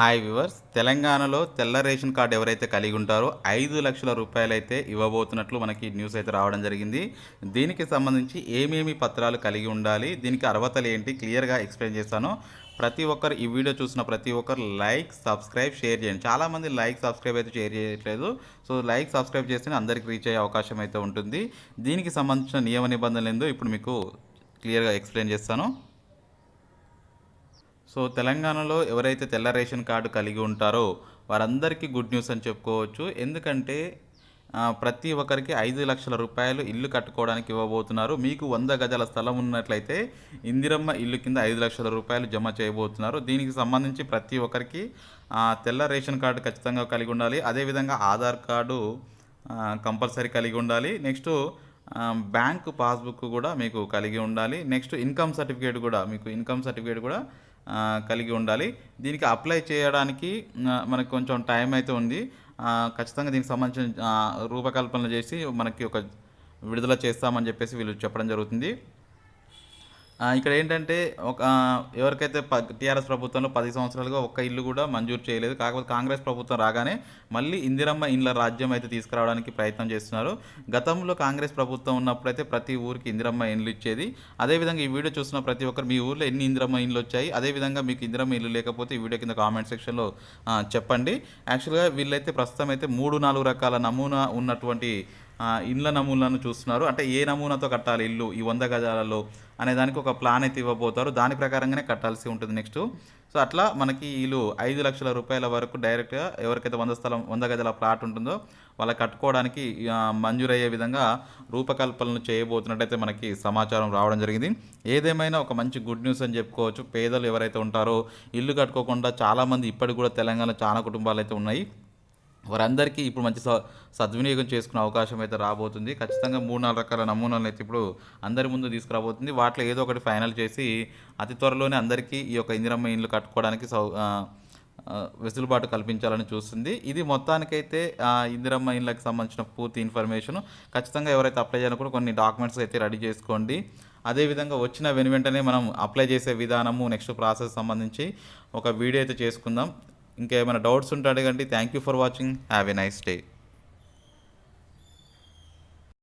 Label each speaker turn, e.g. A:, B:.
A: Hi viewers తెలంగాణలో తెల్ల ration card ఎవరైతే కలిగి ఉంటారో ఐదు లక్షల రూపాయలు అయితే ఇవ్వబోతున్నట్లు మనకి న్యూస్ అయితే రావడం జరిగింది. దీనికి సంబంధించి ఏమేమి పత్రాలు కలిగి ఉండాలి దీనికి అర్హతలు ఏంటి క్లియర్గా ఎక్స్ప్లెయిన్ చేస్తాను. ప్రతి ఒక్కరు ఈ వీడియో చూసిన ప్రతి ఒక్కరు లైక్ సబ్స్క్రైబ్ షేర్ చేయండి. చాలామంది లైక్ సబ్స్క్రైబ్ అయితే షేర్ చేయట్లేదు. సో లైక్ సబ్స్క్రైబ్ చేస్తే అందరికి రీచ్ అయ్యే అవకాశం అయితే ఉంటుంది. దీనికి సంబంధించిన నియమ నిబంధనలు ఏందో ఇప్పుడు మీకు క్లియర్గా ఎక్స్ప్లెయిన్ చేస్తాను. సో తెలంగాణలో ఎవరైతే తెల్ల రేషన్ కార్డు కలిగి ఉంటారో వారందరికీ గుడ్ న్యూస్ అని చెప్పుకోవచ్చు. ఎందుకంటే ప్రతి ఒక్కరికి ఐదు లక్షల రూపాయలు ఇల్లు కట్టుకోవడానికి ఇవ్వబోతున్నారు. మీకు వంద గజాల స్థలం ఉన్నట్లయితే ఇందిరమ్మ ఇల్లు కింద ఐదు లక్షల రూపాయలు జమ చేయబోతున్నారు. దీనికి సంబంధించి ప్రతి ఒక్కరికి తెల్ల రేషన్ కార్డు ఖచ్చితంగా కలిగి ఉండాలి. అదేవిధంగా ఆధార్ కార్డు కంపల్సరీ కలిగి ఉండాలి. నెక్స్ట్ బ్యాంకు బ్యాంక్ పాస్బుక్ కూడా మీకు కలిగి ఉండాలి. నెక్స్ట్ ఇన్కమ్ సర్టిఫికేట్ కూడా మీకు ఇన్కమ్ సర్టిఫికేట్ కూడా కలిగి ఉండాలి. దీనికి అప్లై చేయడానికి మనకు కొంచెం టైం అయితే ఉంది. ఖచ్చితంగా దీనికి సంబంధించిన రూపకల్పన చేసి మనకి ఒక విడుదల చేస్తామని చెప్పేసి వీళ్ళు చెప్పడం జరుగుతుంది. ఇక్కడ ఏంటంటే ఒక ఎవరికైతే ప టీఆర్ఎస్ ప్రభుత్వంలో పది సంవత్సరాలుగా ఒక్క ఇల్లు కూడా మంజూరు చేయలేదు కాకపోతే కాంగ్రెస్ ప్రభుత్వం రాగానే మళ్ళీ ఇందిరమ్మ ఇండ్ల రాజ్యం అయితే తీసుకురావడానికి ప్రయత్నం చేస్తున్నారు. గతంలో కాంగ్రెస్ ప్రభుత్వం ఉన్నప్పుడైతే ప్రతి ఊరికి ఇందిరమ్మ ఇండ్లు ఇచ్చేది. అదేవిధంగా ఈ వీడియో చూసిన ప్రతి ఒక్కరు మీ ఊర్లో ఎన్ని ఇందిరమ్మ ఇండ్లు వచ్చాయి అదేవిధంగా మీకు ఇందిరమ్మ ఇల్లు లేకపోతే ఈ వీడియో కింద కామెంట్ సెక్షన్లో చెప్పండి. యాక్చువల్గా వీళ్ళైతే ప్రస్తుతం అయితే మూడు నాలుగు రకాల నమూనా ఉన్నటువంటి ఇండ్ల నమూనాలను చూస్తున్నారు. అంటే ఏ నమూనాతో కట్టాలి ఇల్లు? ఈ వంద గజాలలో అనే దానికి ఒక ప్లాన్ అయితే ఇవ్వబోతారు. దాని ప్రకారంగానే కట్టాల్సి ఉంటుంది నెక్స్ట్. సో అట్లా మనకి వీళ్ళు ఐదు లక్షల రూపాయల వరకు డైరెక్ట్గా ఎవరికైతే వంద స్థలం వంద గజల ప్లాట్ ఉంటుందో వాళ్ళ కట్టుకోవడానికి మంజూరయ్యే విధంగా రూపకల్పనలు చేయబోతున్నట్టయితే మనకి సమాచారం రావడం జరిగింది. ఏదేమైనా ఒక మంచి గుడ్ న్యూస్ అని చెప్పుకోవచ్చు. పేదలు ఎవరైతే ఉంటారో ఇల్లు కట్టుకోకుండా చాలామంది ఇప్పటికి కూడా తెలంగాణలో చాలా కుటుంబాలు అయితే ఉన్నాయి. వారందరికీ ఇప్పుడు మంచి స సద్వినియోగం చేసుకునే అవకాశం అయితే రాబోతుంది. ఖచ్చితంగా మూడు నాలుగు రకాల నమూనాలు అయితే ఇప్పుడు అందరి ముందు తీసుకురాబోతుంది. వాటిలో ఏదో ఒకటి ఫైనల్ చేసి అతి త్వరలోనే అందరికీ ఈ యొక్క ఇందిరమ్మ ఇండ్లు కట్టుకోవడానికి సౌ వెసులుబాటు కల్పించాలని చూస్తుంది. ఇది మొత్తానికైతే ఇందిరమ్మ ఇండ్లకు సంబంధించిన పూర్తి ఇన్ఫర్మేషన్. ఖచ్చితంగా ఎవరైతే అప్లై చేయాలనుకుంటే కొన్ని డాక్యుమెంట్స్ అయితే రెడీ చేసుకోండి. అదేవిధంగా వచ్చిన వెను వెంటనే మనం అప్లై చేసే విధానము నెక్స్ట్ ప్రాసెస్ సంబంధించి ఒక వీడియో అయితే చేసుకుందాం. ఇంకేమైనా డౌట్స్ ఉంటే అడగండి. Thank you for watching have a nice day